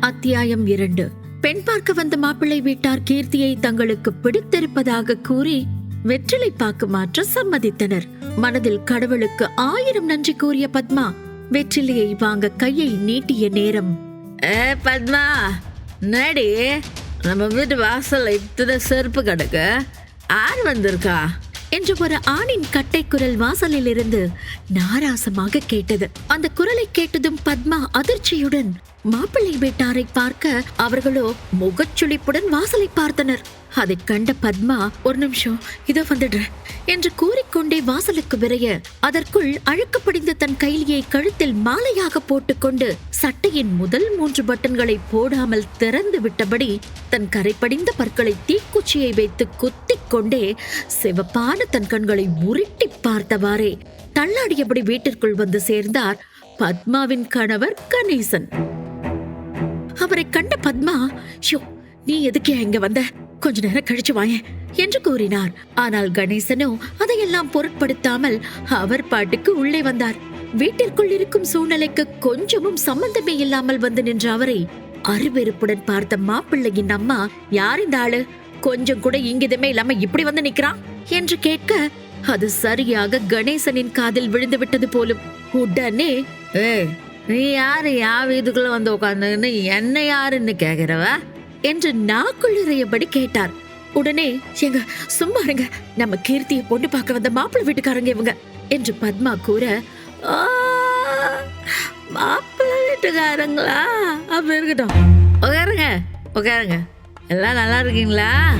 அத்தியாயம் இரண்டு. பெண் பார்க்க வந்த மாப்பிள்ளை வீட்டார் கீர்த்தியை தங்களுக்கு பிடித்திருப்பதாக கூறி வெற்றிலை பாக்கு மாற்ற சம்மதித்தனர். மனதில் கடவுளுக்கு ஆயிரம் நன்றி கூறிய பத்மா வெற்றிலையை வாங்க கையை நீட்டிய நேரம். ஏ பத்மா நடி நம்ம வீட்டு வாசல்ல இத்தனை செருப்பு கிடக்கு. ஆர் வந்திருக்கா? என்று ஒரு ஆணின் கட்டை குரல் வாசலில் இருந்து நாராசமாக கேட்டது. அந்த குரலை கேட்டதும் பத்மா அதிர்ச்சியுடன் மாப்பிள்ளை வீட்டாரை பார்க்க அவர்களோ முகச்சுளிப்புடன் வாசலை பார்த்தனர். அதைக் கண்ட பத்மா ஒரு நிமிஷம் இதோ வந்துடுறேன் என்று கூறிக்கொண்டே வாசலுக்கு விரைய அதற்குள் அழுக்கப்படிந்த தன் கைலியை கழுத்தில் மாலையாக போட்டுக்கொண்டு சட்டையின் முதல் மூன்று பட்டன்களை போடாமல் திறந்து விட்டபடி தன் கரைப்படிந்த பற்களை தீக்குச்சியை வைத்து குத்திக் கொண்டே சிவப்பான தன் கண்களை உருட்டி பார்த்தவாறே தள்ளாடியபடி வீட்டிற்குள் வந்து சேர்ந்தார் பத்மாவின் கணவர் கணேசன். அவரை கண்ட பத்மா ஷோ நீ எதுக்கு இங்க வந்த? கொஞ்ச நேரம் கழிச்சு வாயேன் என்று கூறினார். ஆனால் கணேசனோ அதையெல்லாம் பொருட்படுத்தாமல் அவர் பாட்டுக்கு உள்ளே வந்தார். வீட்டிற்குள் இருக்கும் சூழ்நிலைக்கு கொஞ்சமும் சம்பந்தமே இல்லாமல் வந்து நின்ற அவரை அருவெருப்புடன் பார்த்த மாப்பிள்ளையின் அம்மா யார் இந்த ஆளு? கொஞ்சம் கூட இங்கிதமே இல்லாம இப்படி வந்து நிக்கிறான் என்று கேட்க அது சரியாக கணேசனின் காதில் விழுந்து விட்டது போலும். உடனே நீ யாரு? யா வீட்டுக்குள்ள வந்து உட்காந்துன்னு என்ன யாருன்னு கேக்குறவ? என்று நாக்குள்ளிறையபடி கேட்டார். உடனே எங்க சும்மா இருங்க. நம்ம கீர்த்தியை பொண்ணு பார்க்க வந்த மாப்பிள்ளை வீட்டுக்காரங்க இவங்க. என்று பத்மா கூற ஓ, மாப்பிள்ளை வீட்டுக்காரங்களா? அப்படி இருக்கட்டும். உட்காருங்க. உட்காருங்க. எல்லாம் நல்லா இருக்கீங்களா?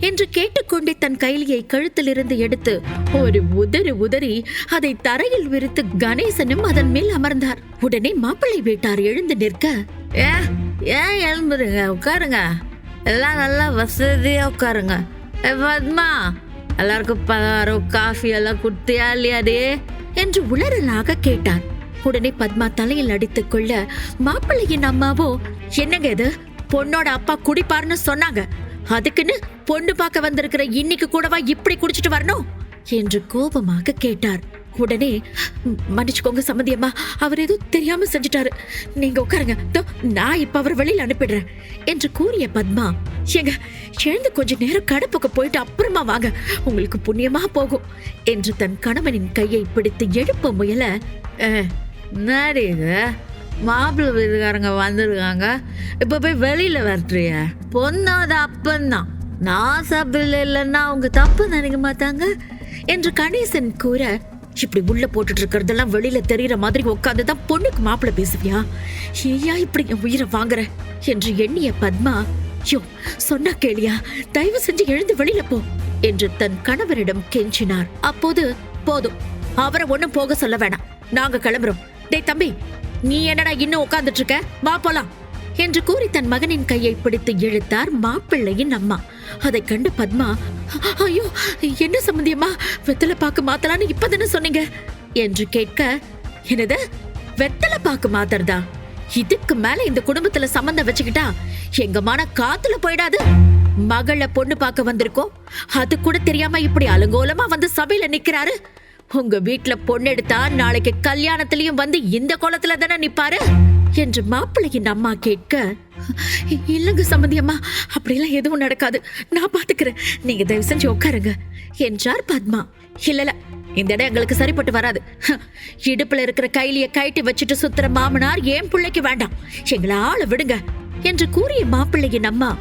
என்று கேட்டுக்கொண்டே தன் கைலியை கழுத்திலிருந்து எடுத்து ஒரு உதறி உதறி அதை தரையில் விரித்து கணேசனும் அதன் மேல் அமர்ந்தார். உடனே மாப்பிள்ளை வீட்டார் எழுந்து நிற்க ஏன் எழுந்துருங்க உட்காருங்க. எல்லாம் நல்லா வசதியா உட்காருங்க. ஏ பத்மா எல்லாருக்கும் பதாரம் காஃபி எல்லாம் குடுத்தியா இல்லையாடே என்று உளறலாக கேட்டார் உடனே பத்மா தலையில் அடித்துக் கொள்ள மாப்பிள்ளையின் அம்மாவோ என்னங்க இது? பொண்ணோட அப்பா குடிப்பாருன்னு சொன்னாங்க. அதுக்குன்னு பொண்ணு பார்க்க வந்திருக்கிற இன்னைக்கு கூடவா இப்படி குடிச்சிட்டு வரணும்? என்று கோபமாக கேட்டார். உடனே மன்னிச்சுக்கோங்க சம்மந்தியம்மா அவர் ஏதோ தெரியாம செஞ்சுட்டாரு. நீங்க உட்காருங்க. தோ, நான் இப்ப அவர் வெளியில அனுப்பிடுறேன். என்று கூறிய பத்மா ஏங்க எழுந்து கொஞ்ச நேரம் கடப்புக்கு போயிட்டு அப்புறமா வாங்க. உங்களுக்கு புண்ணியமா போகும். என்று தன் கணவனின் கையை பிடித்து எழுப்ப முயல ஏ, மாப்பிள்ளை வீட்டுக்காரங்க வந்திருக்காங்க. இப்போ போய் வெளியில் வரட்டுறிய? பொண்ணோட அப்பந்தான். நான் சாப்பிடல இல்லைன்னா அவங்க தப்பு நினைக்க மாட்டாங்க என்று கணேசன் கூற இப்படி உள்ள போட்டுட்டு இருக்கிறதெல்லாம் வெளியில தெரியற மாதிரி உட்காந்து தான் பொண்ணுக்கு மாப்பிள்ளை பேசுவியா? ஏயா இப்படி என் உயிரை வாங்குற? என்று எண்ணிய பத்மா யோ சொன்னா கேளியா தயவு செஞ்சு எழுந்து வெளியில போ என்று தன் கணவரிடம் கெஞ்சினார். அப்போது போதும் அவரை ஒன்னும் போக சொல்ல வேணாம். நாங்க கிளம்புறோம். டேய் தம்பி நீ என்னடா இன்னும் உட்கார்ந்துட்டு இருக்க வா போலாம். என்று கூறி தன் மகனின் கையை பிடித்து இழுத்தார் மாப்பிள்ளையின் அம்மா. அதை கண்டு பத்மா ஐயோ என்ன சம்பந்தியம்மா வெத்தலை பாக்கு மாத்தலான்னு இப்பதானே சொன்னீங்க? என்று கேட்க என்னது? வெத்தலை பாக்கு மாத்துறதா? இதுக்கு மேல இந்த குடும்பத்துல சம்பந்தம் வச்சுக்கிட்டா எங்க மான காத்துல போயிடாது. மகள பொண்ணு பார்க்க வந்திருக்கோம். அது கூட தெரியாம இப்படி அலங்கோலமா வந்து சபையில நிக்கிறாரு. உங்க வீட்டுல பொண்ணு எடுத்தா நாளைக்கு கல்யாணத்திலயும் வந்து இந்த கோலத்துல தானே நிப்பாரு? என்று மாப்பிள்ளையின் அம்மா கேட்க இல்லைங்க சம்மந்தி அம்மா அப்படிலாம் எதுவும் நடக்காது. நான் பாத்துக்கிறேன். நீங்க தயவு செஞ்சு உட்காருங்க என்றார் பத்மா. இல்ல இல்ல இந்த இடம் எங்களுக்கு சரிப்பட்டு வராது. இடுப்புல இருக்கிற கைலிய கைட்டி வச்சுட்டு சுத்துற மாமனார் ஏன் பிள்ளைக்கு வேண்டாம்? எங்களை ஆள விடுங்க என்று கூறிய மாப்பிள்ளையின் அம்மா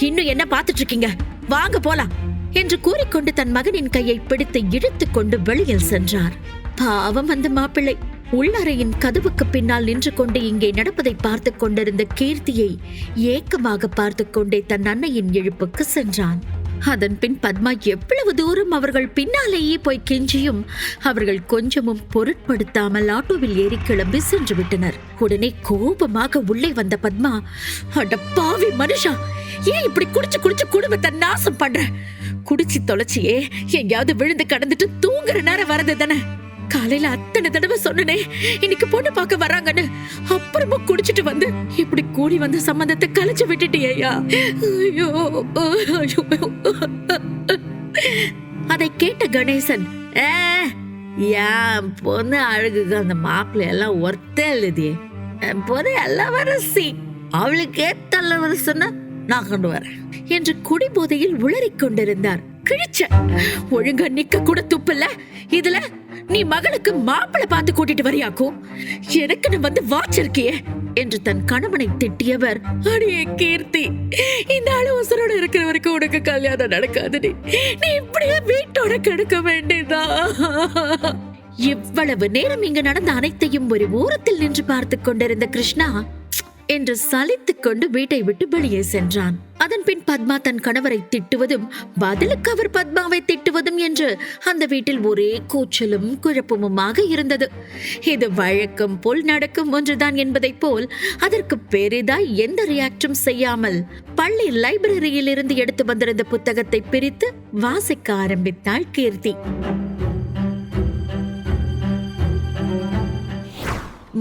இன்னும் என்ன பாத்துட்டு இருக்கீங்க? வாங்க போலாம். என்று கூறிக்கொண்டு தன் மகனின் கையை பிடித்து இழுத்துக் கொண்டு வெளியில் சென்றார். பாவம் அந்த மாப்பிள்ளை. உள்ளறையின் கதவுக்கு பின்னால் நின்று கொண்டு இங்கே நடப்பதை பார்த்து கொண்டிருந்த கீர்த்தியை ஏக்கமாக பார்த்து கொண்டே தன் அன்னையின் இழுப்புக்கு சென்றான். அதன் பின் பத்மா எவ்வளவு தூரம் அவர்கள் பின்னாலேயே போய் கெஞ்சியும் அவர்கள் கொஞ்சமும் பொருட்படுத்தாமல் ஆட்டோவில் ஏறி கிளம்பி சென்று விட்டனர். உடனே கோபமாக உள்ளே வந்த பத்மா அட பாவி மனுஷா ஏன் இப்படி குடிச்சு குடிச்சு குடும்பத்தை நாசம் பண்ற? குடிச்சு தொலைச்சியே எங்கேயாவது விழுந்து கடந்துட்டு தூங்குற நேரம் வரது தானே காலையில அத்தனை தடவை சொன்னனே. இன்னைக்கு பொண்ணு பார்க்க வராங்கன்னு. அப்புறமா குடிச்சிட்டு வந்து இப்படி கூடி வந்த சம்பந்தத்தை கலைச்சு விட்டுட்டியா ஐயோ. அதை கேட்ட கணேசன் ஏ பொண்ணு அழகுக்கு அந்த மாப்பிள்ளை எல்லாம் ஒர்த்தே எழுதியே என் போதே இளவரசி அவளுக்கே தள்ளவரசன்னா நான் கொண்டு வரேன். என்று குடிபோதையில் உளறிக் கொண்டிருந்தார் கிழிச்ச ஒழுங்கா நிக்க கூட துப்பல இதுல நீ மகளுக்கு மாப்பிள்ளை பார்த்து கூட்டிட்டு வரியாக்கும் எனக்கு வந்து வாச்சிருக்கியே என்று தன் கணவனை திட்டியவர். அடியே கீர்த்தி இந்த ஆளு உசுரோட இருக்கிற வரைக்கும் உனக்கு கல்யாணம் நடக்காதுடி நீ இப்படியே வீட்டோட கெடுக்க வேண்டியதா? இவ்வளவு நேரம் இங்கு நடந்த அனைத்தையும் ஒரு ஓரத்தில் நின்று பார்த்து கொண்டிருந்த கிருஷ்ணா என்று சலித்துக் கொண்டு வீட்டை விட்டு வெளியே சென்றான். அதன் பின் பத்மா தன் கணவரை திட்டுவதும் பதிலுக்கு அவர் பத்மாவை திட்டுவதும் என்று அந்த வீட்டில் ஒரே கூச்சலும் குழப்பமுமாக இருந்தது. இது வழக்கம் போல் நடக்கும் ஒன்றுதான் என்பதைப் போல் அதற்கு பெரிதாய் எந்த ரியாக்டும் செய்யாமல் பள்ளி லைப்ரரியில் இருந்து எடுத்து வந்திருந்த புத்தகத்தை பிரித்து வாசிக்க ஆரம்பித்தாள் கீர்த்தி.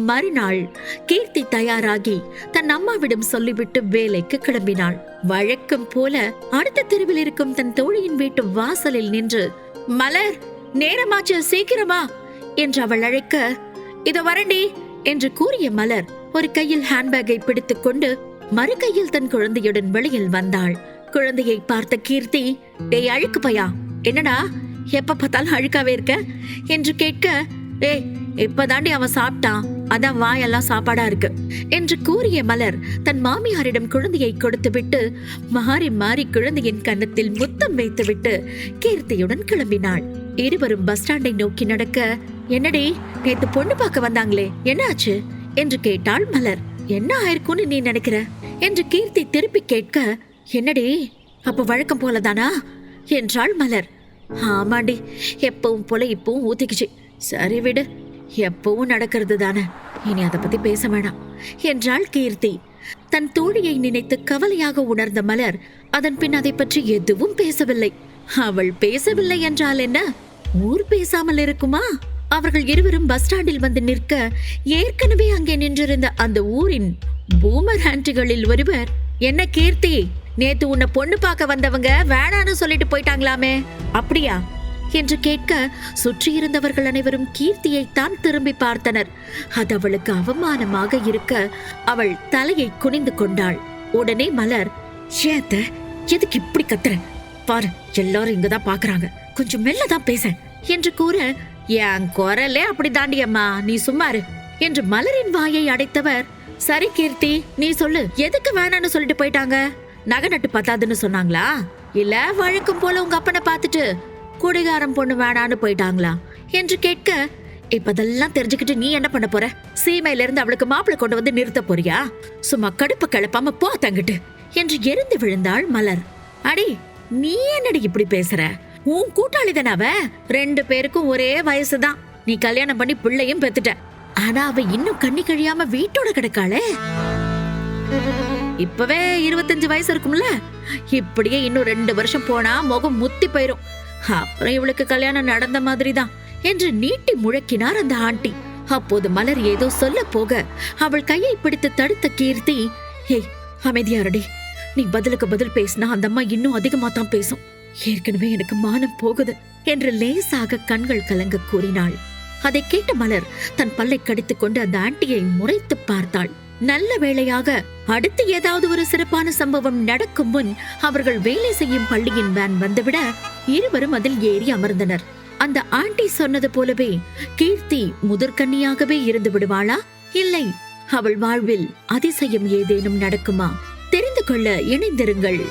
மறுநாள் கீர்த்தி தயாராகி தன் அம்மாவிடம் சொல்லிவிட்டு வேலைக்கு கிளம்பினாள். வழக்கம் போல அடுத்த தெருவில் இருக்கும் தன் தோழியின் வீட்டு வாசலில் நின்று மலர் நேரமாச்சு சீக்கிரமா! என்று அவள் அழைக்க இத வரண்டி! என்று கூறிய மலர் ஒரு கையில் ஹேண்ட்பேக்கை பிடித்துக் கொண்டு மறு கையில் தன் குழந்தையுடன் வெளியில் வந்தாள். குழந்தையை பார்த்த கீர்த்தி டேய் அழுக்கு பையா! என்னடா? எப்ப பார்த்தாலும் அழுக்காவே இருக்க? என்று கேட்க ஏய் இப்பதாண்டி அவன் சாப்பிட்டான். அதான் வாயெல்லாம் சாப்பாடா இருக்கு என்று கூறிய மலர் தன் மாமியாரிடம் குழந்தையை கொடுத்துவிட்டு மாறி மாறி குழந்தையின் கன்னத்தில் முத்தம் வைத்துவிட்டு கீர்த்தியுடன் கிளம்பினாள். இருவரும் பஸ் ஸ்டாண்டை நோக்கி நடக்க என்னடி நேத்து பொண்ணு பார்க்க வந்தாங்களே என்ன ஆச்சு? என்று கேட்டாள் மலர். என்ன ஆயிருக்கும்னு நீ நினைக்கிற? என்று கீர்த்தி திருப்பி கேட்க என்னடி அப்ப வழக்கம் போலதானா? என்றாள் மலர். ஆமாண்டி எப்பவும் போல இப்பவும் ஊத்திக்குச்சு. சரி விடு எப்பவும் நடக்கிறது தானே? இனி அதை பத்தி பேச வேணாம். என்றாள் கீர்த்தி. தன் தோழியை நினைத்து கவலையாக உணர்ந்த மலர் அதன் பின் அதை பற்றி எதுவும் பேசவில்லை. அவள் பேசவில்லை என்றால் என்ன? ஊர் பேசாமல் இருக்குமா? அவர்கள் இருவரும் பஸ் ஸ்டாண்டில் வந்து நிற்க ஏற்கனவே அங்கே நின்றிருந்த அந்த ஊரின் பூமர் ஆண்டிகளில் ஒருவர் என்ன கீர்த்தி? நேத்து உன்னை பொண்ணு பார்க்க வந்தவங்க வேணான்னு சொல்லிட்டு போயிட்டாங்களாமே. அப்படியா? என்று கேட்க சுற்றியிருந்தவர்கள் அனைவரும் கீர்த்தியைத்தான் திரும்பி பார்த்தனர். அது அவளுக்கு அவமானமாக இருக்க அவள் தலையை குனிந்து கொண்டாள். உடனே மலர் ஏத்த எதுக்கு இப்படி கத்துற? பாரு எல்லாரும் இங்கதான் பாக்குறாங்க. கொஞ்சம் மெல்லதான் பேச. என்று கூற என் குரலே அப்படி தாண்டியம்மா நீ சும்மாரு என்று மலரின் வாயை அடைத்தவர் சரி கீர்த்தி நீ சொல்லு எதுக்கு வேணான்னு சொல்லிட்டு போயிட்டாங்க? நகை நட்டு பத்தாதுன்னு சொன்னாங்களா? இல்ல வழக்கம் போல உங்க அப்பனை பார்த்துட்டு குடிகாரம் பொண்ணு வேணான்னு போயிட்டாங்களா? என்று கேட்க இப்பதெல்லாம் தெரிஞ்சுக்கிட்டு நீ என்ன பண்ண போற? சீமையில இருந்து அவளுக்கு மாப்பிளை கொண்டு வந்து நிறுத்த போறியா? சும்மா கடுப்பு கிளப்பாம போ தங்கிட்டு என்று எரிந்து விழுந்தாள் மலர். அடி நீ என்னடி இப்படி பேசுற? உன் கூட்டாளி தானே அவ? ரெண்டு பேருக்கும் ஒரே வயசுதான் நீ கல்யாணம் பண்ணி பிள்ளையும் பெத்துட்ட. ஆனா அவ இன்னும் கண்ணி கழியாம வீட்டோட கிடக்காளே. இப்பவே இருபத்தஞ்சு வயசு இருக்கும்ல? இப்படியே இன்னும் ரெண்டு வருஷம் போனா முகம் முத்தி போயிரும். அப்புறம் இவளுக்கு கல்யாணம் நடந்த மாதிரி தான் என்று நீட்டி முழக்கினார் அந்த ஆண்டி. அப்போது மலர் ஏதோ சொல்ல போக அவள் கையை பிடித்து தடுத்த கீர்த்தி ஏய் அமைதியாரடி நீ பதிலுக்கு பதில் பேசினா அந்த அம்மா இன்னும் அதிகமா தான் பேசும். ஏற்கனவே எனக்கு மானம் போகுது என்று லேசாக கண்கள் கலங்க கூறினாள். அதை கேட்ட மலர் தன் பல்லை கடித்துக் கொண்டு அந்த ஆண்டியை முறைத்து பார்த்தாள். நல்ல வேளையாக அடுத்து ஏதாவது ஒரு சிறப்பான சம்பவம் நடக்கும் முன் அவர்கள் வேலை செய்யும் பள்ளியின் வேன் வந்துவிட இருவரும் அதில் ஏறி அமர்ந்தனர். அந்த ஆண்டி சொன்னது போலவே கீர்த்தி முதற்கண்ணியாகவே இருந்து விடுவாளா? இல்லை அவள் வாழ்வில் அதிசயம் ஏதேனும் நடக்குமா? தெரிந்து கொள்ள இணைந்திருங்கள்.